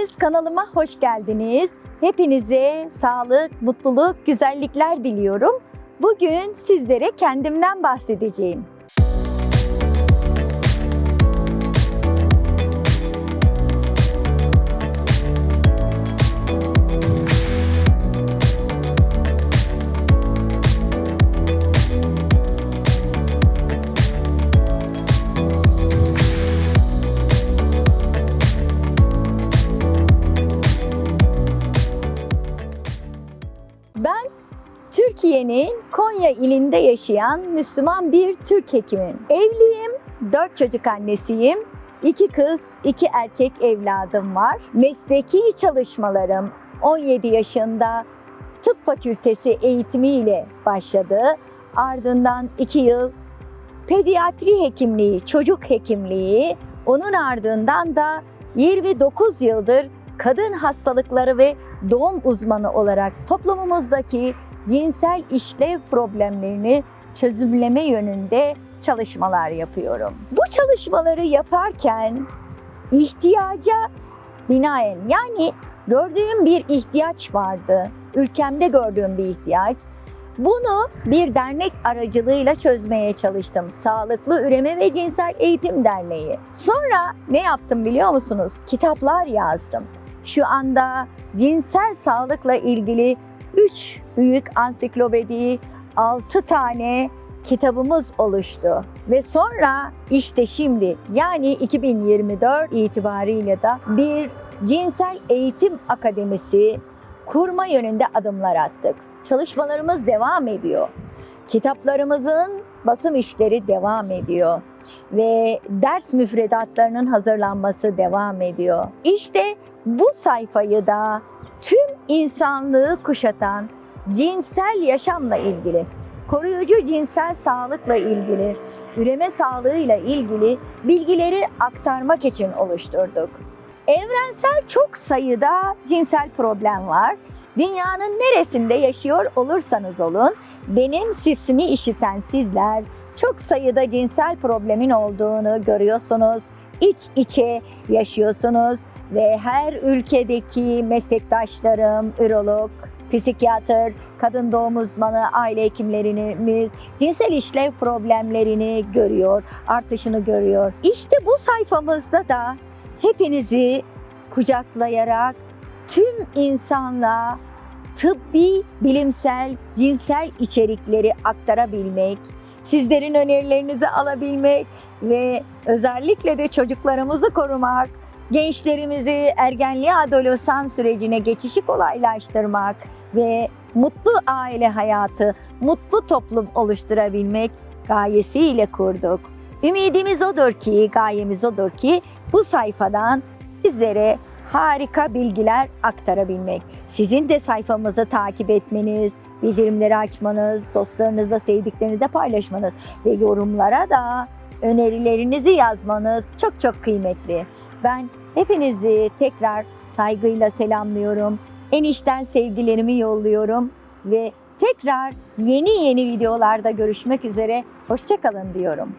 geldiniz. Kanalıma hoş geldiniz. Hepinize sağlık, mutluluk, güzellikler diliyorum. Bugün sizlere kendimden bahsedeceğim. Türkiye'nin Konya ilinde yaşayan Müslüman bir Türk hekimim. Evliyim, dört çocuk annesiyim. İki kız, iki erkek evladım var. Mesleki çalışmalarım 17 yaşında tıp fakültesi eğitimiyle başladı. Ardından iki yıl pediatri hekimliği, çocuk hekimliği, onun ardından da 29 yıldır kadın hastalıkları ve doğum uzmanı olarak toplumumuzdaki cinsel işlev problemlerini çözümleme yönünde çalışmalar yapıyorum. Bu çalışmaları yaparken ihtiyaca binaen yani gördüğüm bir ihtiyaç vardı. Ülkemde gördüğüm bir ihtiyaç. Bunu bir dernek aracılığıyla çözmeye çalıştım. Sağlıklı Üreme ve Cinsel Eğitim Derneği. Sonra ne yaptım biliyor musunuz? Kitaplar yazdım. Şu anda cinsel sağlıkla ilgili 3 büyük ansiklopedi, 6 tane kitabımız oluştu. Ve sonra işte şimdi yani 2024 itibariyle de bir cinsel eğitim akademisi kurma yönünde adımlar attık. Çalışmalarımız devam ediyor. Kitaplarımızın basım işleri devam ediyor ve ders müfredatlarının hazırlanması devam ediyor. İşte bu sayfayı da tüm insanlığı kuşatan cinsel yaşamla ilgili, koruyucu cinsel sağlıkla ilgili, üreme sağlığıyla ilgili bilgileri aktarmak için oluşturduk. Evrensel çok sayıda cinsel problem var. Dünyanın neresinde yaşıyor olursanız olun, benim sesimi işiten sizler çok sayıda cinsel problemin olduğunu görüyorsunuz. İç içe yaşıyorsunuz ve her ülkedeki meslektaşlarım, ürolog, psikiyatr, kadın doğum uzmanı, aile hekimlerimiz cinsel işlev problemlerini görüyor, artışını görüyor. İşte bu sayfamızda da hepinizi kucaklayarak tüm insanlığa tıbbi, bilimsel, cinsel içerikleri aktarabilmek, sizlerin önerilerinizi alabilmek ve özellikle de çocuklarımızı korumak, gençlerimizi ergenliğe adolesan sürecine geçişi kolaylaştırmak ve mutlu aile hayatı, mutlu toplum oluşturabilmek gayesiyle kurduk. Ümidimiz odur ki, gayemiz odur ki bu sayfadan sizlere harika bilgiler aktarabilmek. Sizin de sayfamızı takip etmeniz, bildirimleri açmanız, dostlarınızla, sevdiklerinizle paylaşmanız ve yorumlara da önerilerinizi yazmanız çok çok kıymetli. Ben hepinizi tekrar saygıyla selamlıyorum. En içten sevgilerimi yolluyorum ve tekrar yeni yeni videolarda görüşmek üzere. Hoşçakalın diyorum.